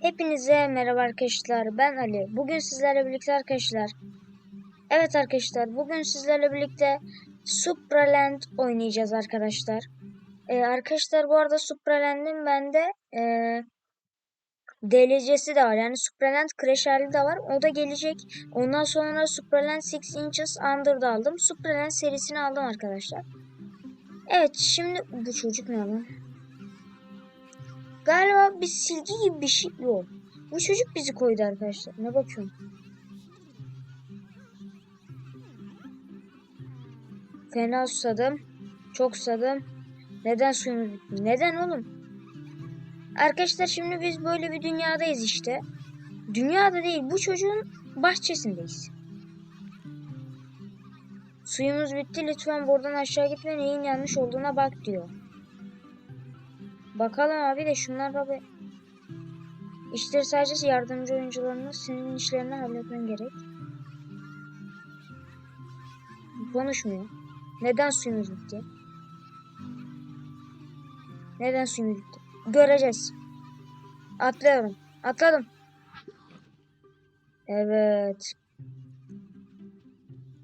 Hepinize merhaba arkadaşlar. Ben Ali. Bugün sizlerle birlikte arkadaşlar. Evet arkadaşlar, bugün sizlerle birlikte Supraland oynayacağız arkadaşlar. Ee, arkadaşlar bu arada Supraland'in bende ee, DLC'si de var. Yani Supraland Crash hali de var. O da gelecek. Ondan sonra Supraland 6 Inches Under'da aldım. Supraland serisini aldım arkadaşlar. Evet şimdi bu çocuk ne lan? Galiba bir silgi gibi bir şey yok. Bu çocuk bizi koydu arkadaşlar. Ne bakıyorum? Fena susadım. Çok susadım. Neden suyumuz bitti? Neden oğlum? Arkadaşlar şimdi biz böyle bir dünyadayız işte. Dünyada değil bu çocuğun bahçesindeyiz. Suyumuz bitti lütfen buradan aşağı gitme neyin yanlış olduğuna bak diyor. Bakalım abi de şunlar abi. İşleri sadece yardımcı oyuncularını senin işlerini halletmen gerek. Konuşmuyor. Neden suyumuz bitti? Neden suyumuz bitti? Göreceğiz. Atlıyorum. Atladım. Evet.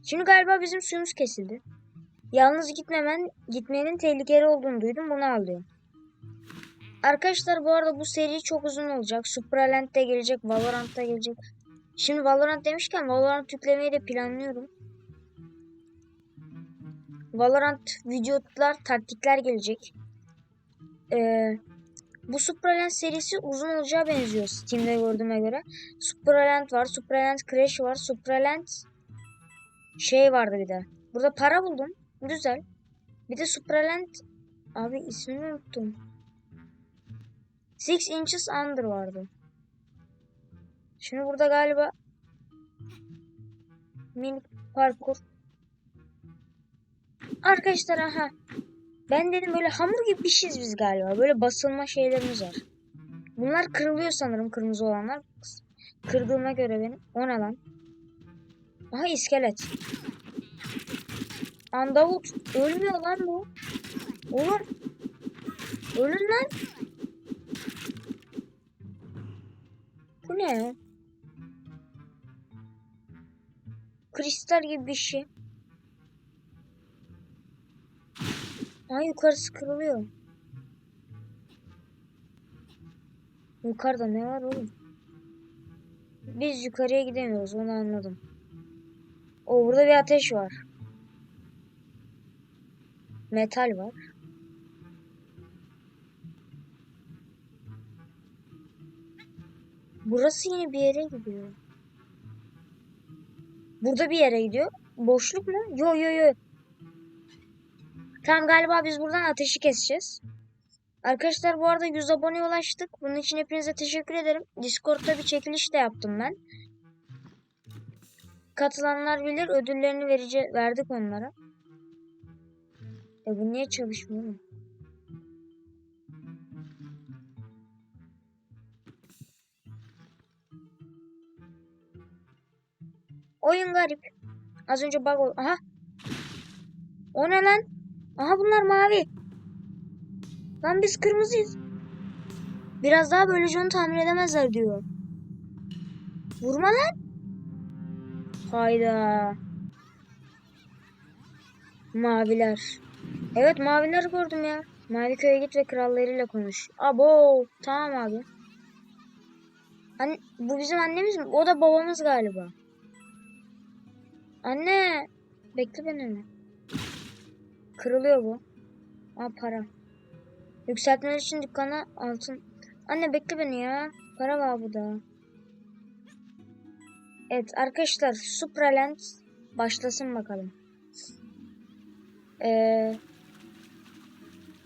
Şimdi galiba bizim suyumuz kesildi. Yalnız gitmemen, gitmenin tehlikeli olduğunu duydum. Bunu alıyorum. Arkadaşlar bu arada bu seri çok uzun olacak. Supraland de gelecek, Valorant da gelecek. Şimdi Valorant demişken Valorant yüklemeyi de planlıyorum. Valorant videolar, taktikler gelecek. Ee, bu Supraland serisi uzun olacağı benziyor Steam'de gördüğüme göre. Supraland var, Supraland Crash var, Supraland şey vardı bir de. Burada para buldum. Güzel. Bir de Supraland abi ismini unuttum. Six Inches Under vardı. Şimdi burada galiba minik parkur. Arkadaşlar aha. Ben dedim böyle hamur gibi bir şeyiz biz galiba. Böyle basılma şeylerimiz var. Bunlar kırılıyor sanırım kırmızı olanlar. Kırdığıma göre benim. O ne lan? Aha iskelet. Andavut. Ölmüyor lan bu. Oğlum. Ölün lan. Bu ne? Kristal gibi bir şey. Ay yukarısı kırılıyor. Yukarıda ne var oğlum? Biz yukarıya gidemiyoruz onu anladım. O burada bir ateş var. Metal var. Burası yine bir yere gidiyor. Burada bir yere gidiyor. Boşluk mu? Yo yo yo. Tamam galiba biz buradan ateşi keseceğiz. Arkadaşlar bu arada 100 aboneye ulaştık. Bunun için hepinize teşekkür ederim. Discord'da bir çekiliş de yaptım ben. Katılanlar bilir ödüllerini verici verdik onlara. E bu niye çalışmıyor Oyun garip. Az önce bug oldu. Aha. O ne lan? Aha bunlar mavi. Lan biz kırmızıyız. Biraz daha böylece onu tahmin edemezler diyor. Vurma lan. Hayda. Maviler. Evet maviler gördüm ya. Mavi köye git ve krallarıyla konuş. Abo. Tamam abi. Anne, bu bizim annemiz mi? O da babamız galiba. Anne. Bekle beni. Kırılıyor bu. Aa para. Yükseltmeler için dükkana altın. Anne bekle beni ya. Para var burada. Evet arkadaşlar Supraland başlasın bakalım. Ee,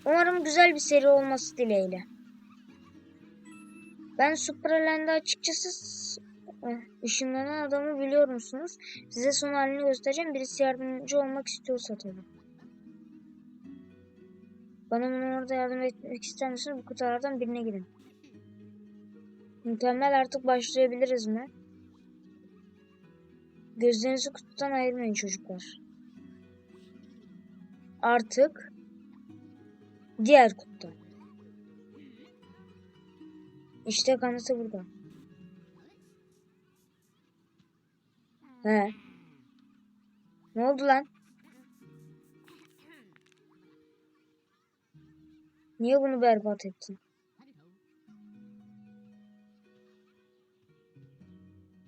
umarım güzel bir seri olması dileğiyle. Ben Supraland'ı açıkçası ışınlanan adamı biliyor musunuz? Size son halini göstereceğim. Birisi yardımcı olmak istiyorsa tabii. Bana bunu orada yardım etmek ister misiniz? Bu kutulardan birine girin. Mükemmel artık başlayabiliriz mi? Gözlerinizi kutudan ayırmayın çocuklar. Artık diğer kutudan. İşte kanıtı burada. He. Ne oldu lan? Niye bunu berbat ettin?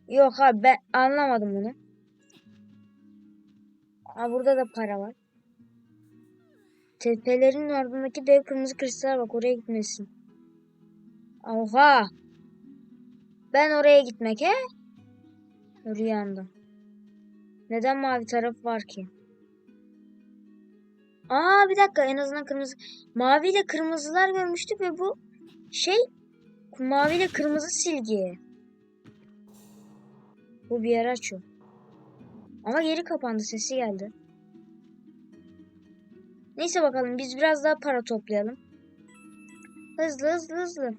Yok abi ben anlamadım bunu. Aa, burada da para var. Tepelerin ardındaki dev kırmızı kristal bak oraya gitmesin. Oha. Ben oraya gitmek he? Rüyanda. Neden mavi taraf var ki? Aa bir dakika en azından kırmızı. Mavi ile kırmızılar görmüştük ve bu şey mavi ile kırmızı silgi. Bu bir yer açıyor. Ama geri kapandı sesi geldi. Neyse bakalım biz biraz daha para toplayalım. Hızlı hızlı hızlı.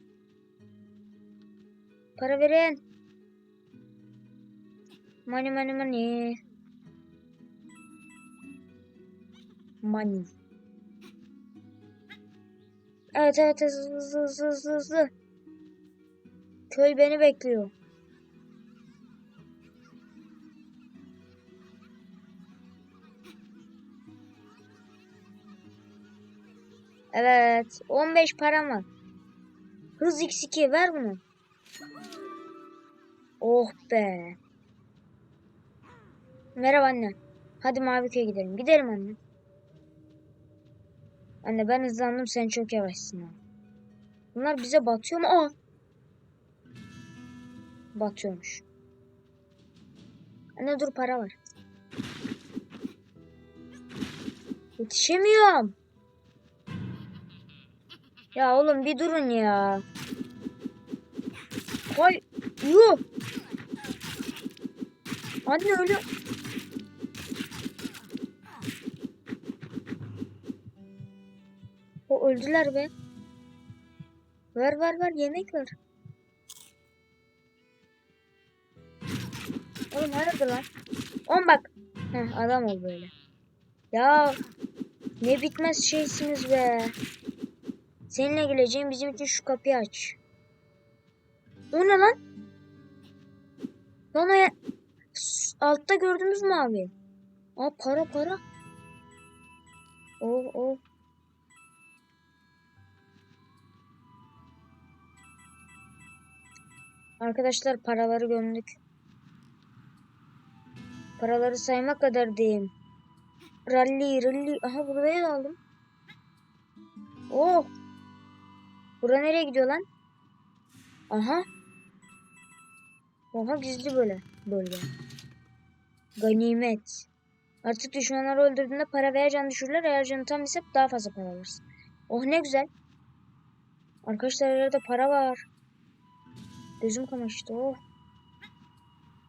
Para verin. Money money money. Money. Evet evet hızlı hızlı hızlı hızlı. Köy beni bekliyor. Evet. 15 param var. Hız x2 ver bunu. Oh be. Merhaba anne. Hadi mavi köye gidelim. Gidelim anne. Anne ben hızlandım sen çok yavaşsın. Bunlar bize batıyor mu? Aa. Batıyormuş. Anne dur para var. Yetişemiyorum. Ya oğlum bir durun ya. Koy. Yuh. Anne öyle. Öldüler be. Ver ver ver yemek ver. Oğlum hayırdır lan? On bak. Heh, adam ol böyle. Ya ne bitmez şeysiniz be. Seninle geleceğim bizim için şu kapıyı aç. O ne lan? Lan ya... Altta gördünüz mü abi? Aa para para. Oh oh. Arkadaşlar paraları gömdük. Paraları saymak kadar diyeyim. Rally rally. Aha buraya da aldım. Oh. Bura nereye gidiyor lan? Aha. Oha gizli böyle bölge. Ganimet. Artık düşmanları öldürdüğünde para veya can düşürürler. Eğer canı tam ise daha fazla para alırsın. Oh ne güzel. Arkadaşlar yerde para var. Gözüm kamaştı. Oh.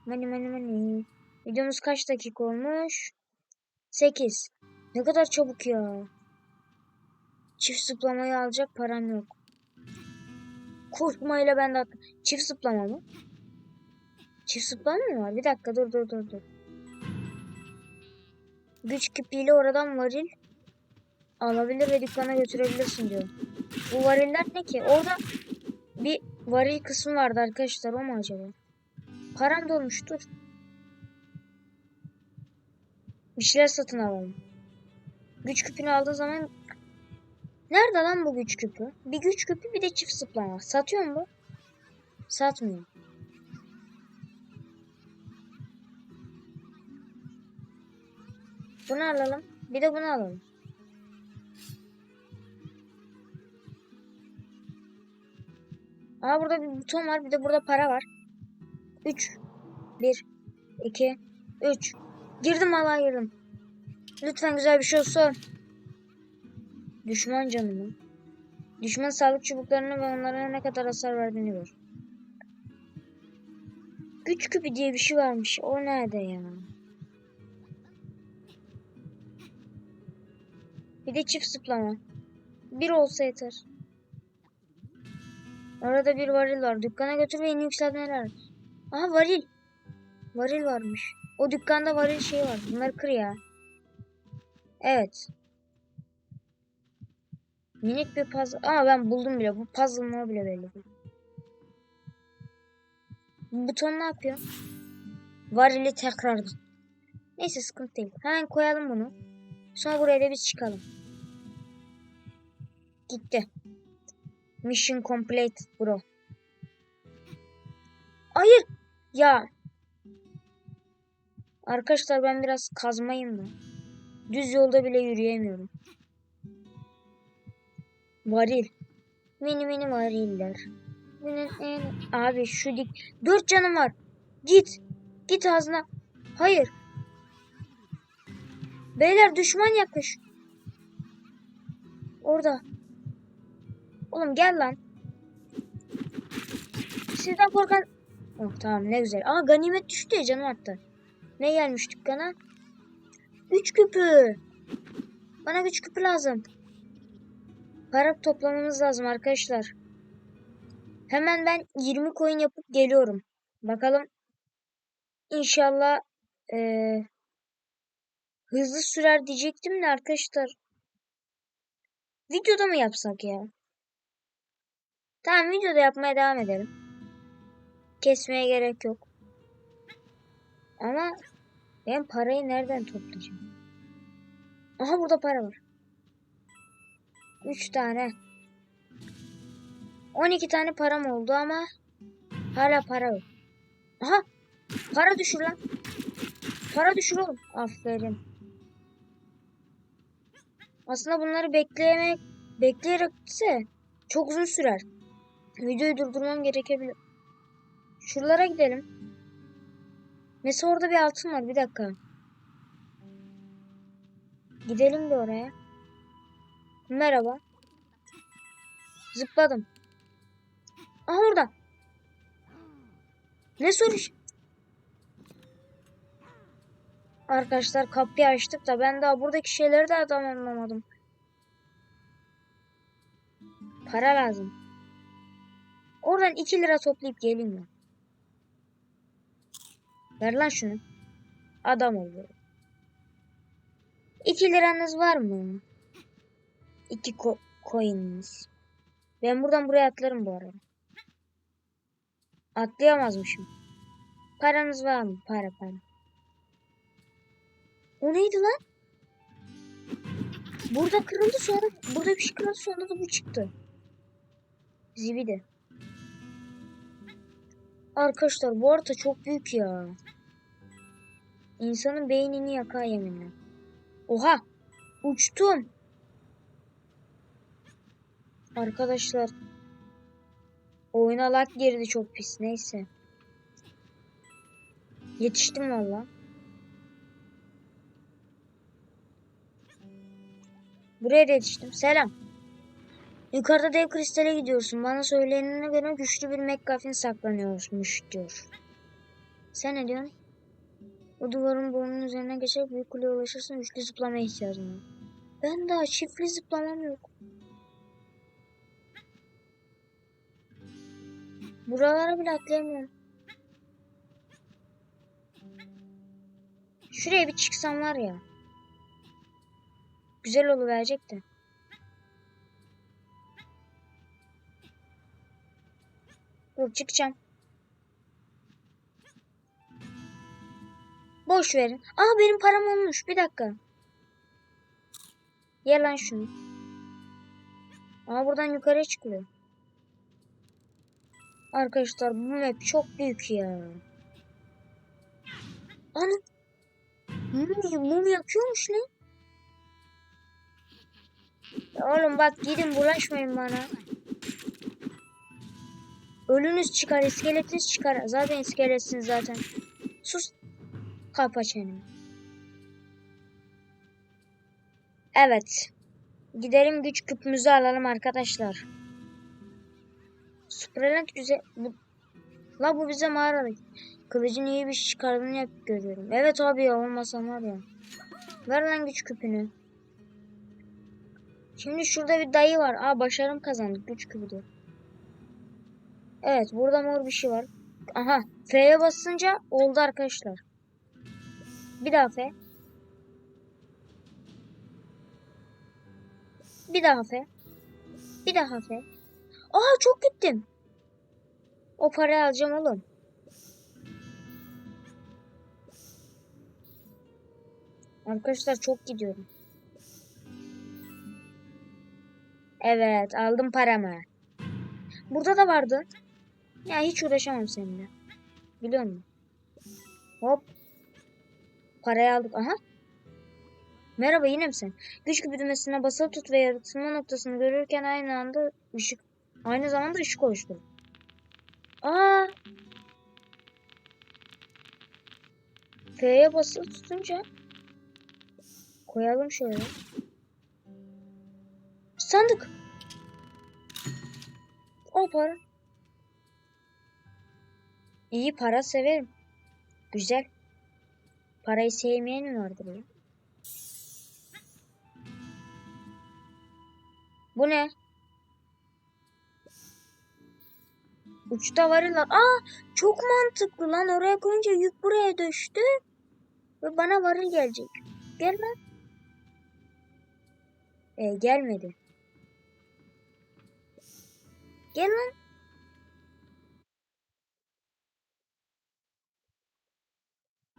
Money money money. Videomuz kaç dakika olmuş? 8. Ne kadar çabuk ya. Çift zıplamayı alacak param yok. Korkmayla ben de attım. Çift zıplama mı? Çift zıplama mı var? Bir dakika dur dur dur dur. Güç küpiyle oradan varil alabilir ve dükkana götürebilirsin diyor. Bu variller ne ki? Orada bir varil kısmı vardı arkadaşlar. O mu acaba? Param dolmuş dur. Bir şeyler satın alalım. Güç küpünü aldığın zaman Nerede lan bu güç küpü? Bir güç küpü bir de çift zıplama. Satıyor mu? Satmıyor. Bunu alalım. Bir de bunu alalım. Aa burada bir buton var. Bir de burada para var. 3 1 2 3 Girdim Allah girdim. Lütfen güzel bir şey olsun. Düşman canımı. Düşman sağlık çubuklarını ve onlara ne kadar hasar verdiğini gör. Güç küpü diye bir şey varmış. O nerede ya? Bir de çift zıplama. Bir olsa yeter. Orada bir varil var. Dükkana götür ve yeni yükseltmeler. var. Aha varil. Varil varmış. O dükkanda varil şey var. Bunları kır ya. Evet. Minik bir puzzle. Ama ben buldum bile. Bu puzzle mı bile belli. Bu buton ne yapıyor? Varili tekrar. Neyse sıkıntı değil. Hemen koyalım bunu. Sonra buraya da biz çıkalım. Gitti. Mission complete bro. Hayır. Ya. Arkadaşlar ben biraz kazmayım da. Düz yolda bile yürüyemiyorum. Varil. Mini mini variller. Abi şu dik. Dört canım var. Git. Git ağzına. Hayır. Beyler düşman yaklaş. Orada. Oğlum gel lan. Sizden korkan... Oh tamam ne güzel. Aa ganimet düştü ya canım attı. Ne gelmiş dükkana? Üç küpü. Bana üç küpü lazım. Para toplamamız lazım arkadaşlar. Hemen ben 20 coin yapıp geliyorum. Bakalım. İnşallah eee, hızlı sürer diyecektim de arkadaşlar. Videoda mı yapsak ya? Tamam videoda yapmaya devam edelim. Kesmeye gerek yok. Ama ben parayı nereden toplayacağım? Aha burada para var. 3 tane. 12 tane param oldu ama hala para yok. Aha! Para düşür lan. Para düşür oğlum. Aferin. Aslında bunları bekleyemek bekleyerek ise çok uzun sürer. Videoyu durdurmam gerekebilir. Şuralara gidelim. Mesela orada bir altın var. Bir dakika. Gidelim de oraya. Merhaba. Zıpladım. Aha orada. Ne soruş? Arkadaşlar kapıyı açtık da ben daha buradaki şeyleri de adam. Para lazım. Oradan 2 lira toplayıp geleyim ya. Ver lan şunu. Adam ol. 2 liranız var mı? 2 ko coin'iniz. Ben buradan buraya atlarım bu arada. Atlayamazmışım. Paranız var mı? Para para. O neydi lan? Burada kırıldı sonra burada bir şey kırıldı sonra da bu çıktı. Zibidi. Arkadaşlar bu harita çok büyük ya. İnsanın beynini yakar yeminle. Oha! Uçtum. Arkadaşlar oyuna lag girdi çok pis neyse. Yetiştim valla. Buraya da yetiştim. Selam. Yukarıda dev kristale gidiyorsun. Bana söylenene göre güçlü bir McGuffin saklanıyormuş diyor. Sen ne diyorsun? O duvarın burnunun üzerine geçerek büyük kuleye ulaşırsın. Güçlü zıplamaya ihtiyacın var. Ben daha çiftli zıplamam yok. Buralara bile atlayamıyorum. Şuraya bir çıksam var ya. Güzel oluverecek de. Dur çıkacağım. Boş verin. Aa benim param olmuş. Bir dakika. Ye lan şunu. Aa buradan yukarıya çıkılıyor. Arkadaşlar bu map çok büyük ya. Ana. Mum, mum yakıyormuş lan. Ya oğlum bak gidin bulaşmayın bana. Ölünüz çıkar, iskeletiniz çıkar. Zaten iskeletsiniz zaten. Sus. Kapa çeneni. Evet. Gidelim güç küpümüzü alalım arkadaşlar. Supralent güzel. Bu... La bu bize mağaralık. Kılıcın iyi bir şey çıkardığını yap görüyorum. Evet abi ya olmasa var ya. Ver lan güç küpünü. Şimdi şurada bir dayı var. Aa başarım kazandık. Güç küpü diyor. Evet burada mor bir şey var. Aha F'ye basınca oldu arkadaşlar. Bir daha F. Bir daha F. Bir daha F. Aa çok gittim. O parayı alacağım oğlum. Arkadaşlar çok gidiyorum. Evet aldım paramı. Burada da vardı. Ya hiç uğraşamam seninle. Biliyor musun? Hop. Parayı aldık. Aha. Merhaba yine mi sen? Güç küpü düğmesine basılı tut ve yaratılma noktasını görürken aynı anda ışık aynı zamanda ışık oluştur. Aa. F'ye basılı tutunca koyalım şöyle. Sandık. O para. İyi para severim. Güzel. Parayı sevmeyen mi vardır ya? Bu ne? Uçta varil var. Aa çok mantıklı lan. Oraya koyunca yük buraya düştü. Ve bana varil gelecek. Gel lan. E, gelmedi. Gel lan.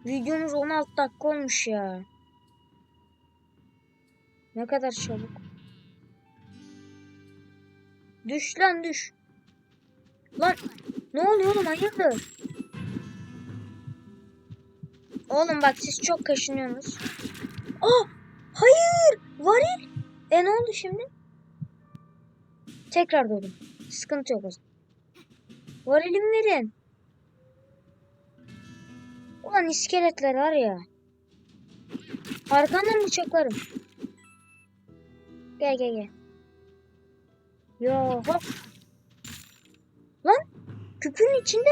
Videomuz 16 dakika olmuş ya. Ne kadar çabuk. Düş lan düş. Lan ne oluyor oğlum hayırdır? Oğlum bak siz çok kaşınıyorsunuz. Aa hayır varil. E ne oldu şimdi? Tekrar doğdum. Sıkıntı yok o zaman. Varilimi verin. Ulan iskeletler var ya. Arkandan bıçaklarım. Gel gel gel. Yo hop. Lan küpün içinde.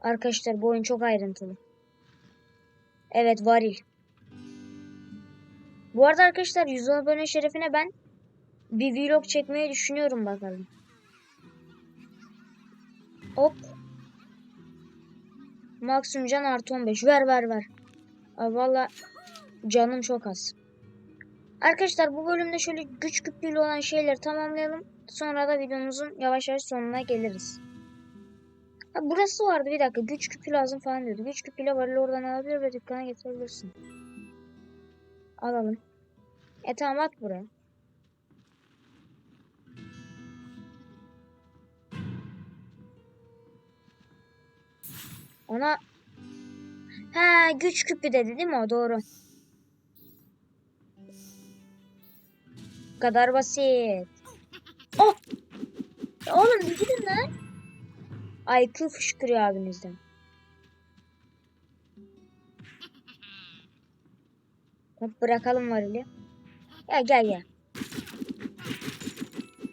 Arkadaşlar bu oyun çok ayrıntılı. Evet varil. Bu arada arkadaşlar 100 abone şerefine ben bir vlog çekmeyi düşünüyorum bakalım. Hop. Maksimum can artı 15. Ver ver ver. Aa, Valla canım çok az. Arkadaşlar bu bölümde şöyle güç küpüyle olan şeyleri tamamlayalım. Sonra da videomuzun yavaş yavaş sonuna geliriz. Ha, burası vardı bir dakika. Güç küpü lazım falan diyordu. Güç küpüyle varil oradan alabilir ve dükkana getirebilirsin. Alalım. E tamam at buraya. Ona Ha güç küpü dedi değil mi o doğru. Bu kadar basit. Oh! Ya oğlum bir gidin lan. IQ fışkırıyor abinizden. Hop bırakalım varili. Ya gel gel.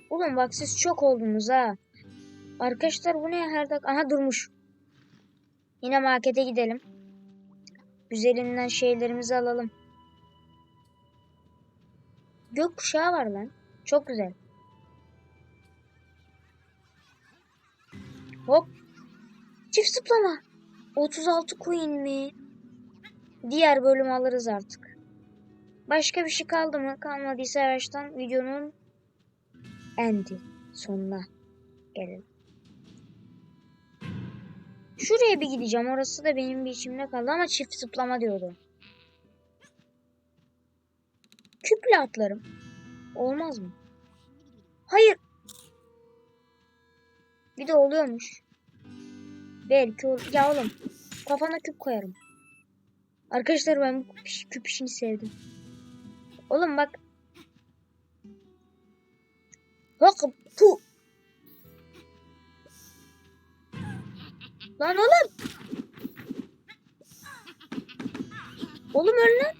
Oğlum bak siz çok oldunuz ha. Arkadaşlar bu ne her dakika? Aha durmuş. Yine markete gidelim. Üzerinden şeylerimizi alalım. Gökkuşağı var lan. Çok güzel. Hop. Çift zıplama. 36 coin mi? Diğer bölüm alırız artık. Başka bir şey kaldı mı? Kalmadıysa yavaştan videonun endi sonuna gelelim. Şuraya bir gideceğim. Orası da benim bir içimde kaldı ama çift zıplama diyordu. Küple atlarım. Olmaz mı? Hayır. Bir de oluyormuş. Belki ol ya oğlum. Kafana küp koyarım. Arkadaşlar ben bu küp, küp işini sevdim. Oğlum bak. Bak pu. Lan oğlum. Oğlum öl lan.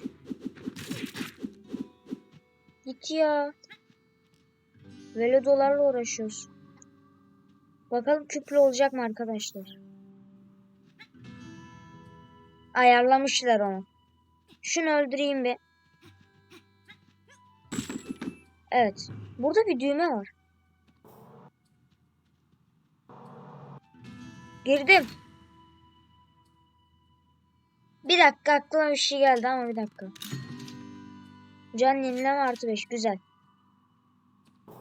Git ya. Böyle dolarla uğraşıyoruz. Bakalım küplü olacak mı arkadaşlar? Ayarlamışlar onu. Şunu öldüreyim bir. Evet. Burada bir düğme var. Girdim. Bir dakika aklıma bir şey geldi ama bir dakika. Can yenileme artı 5 güzel.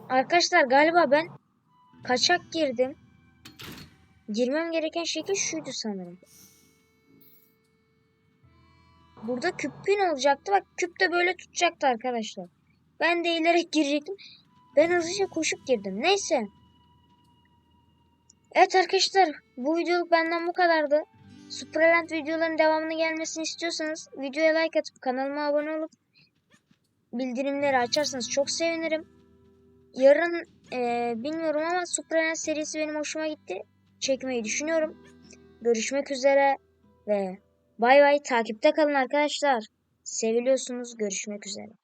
Arkadaşlar galiba ben kaçak girdim. Girmem gereken şekil şuydu sanırım. Burada küp pin olacaktı. Bak küp de böyle tutacaktı arkadaşlar. Ben de eğilerek girecektim. Ben hızlıca koşup girdim. Neyse. Evet arkadaşlar bu videoluk benden bu kadardı. Supraland videoların devamını gelmesini istiyorsanız videoya like atıp kanalıma abone olup bildirimleri açarsanız çok sevinirim. Yarın eee, bilmiyorum ama Supraland serisi benim hoşuma gitti. Çekmeyi düşünüyorum. Görüşmek üzere ve bay bay takipte kalın arkadaşlar. Seviliyorsunuz. Görüşmek üzere.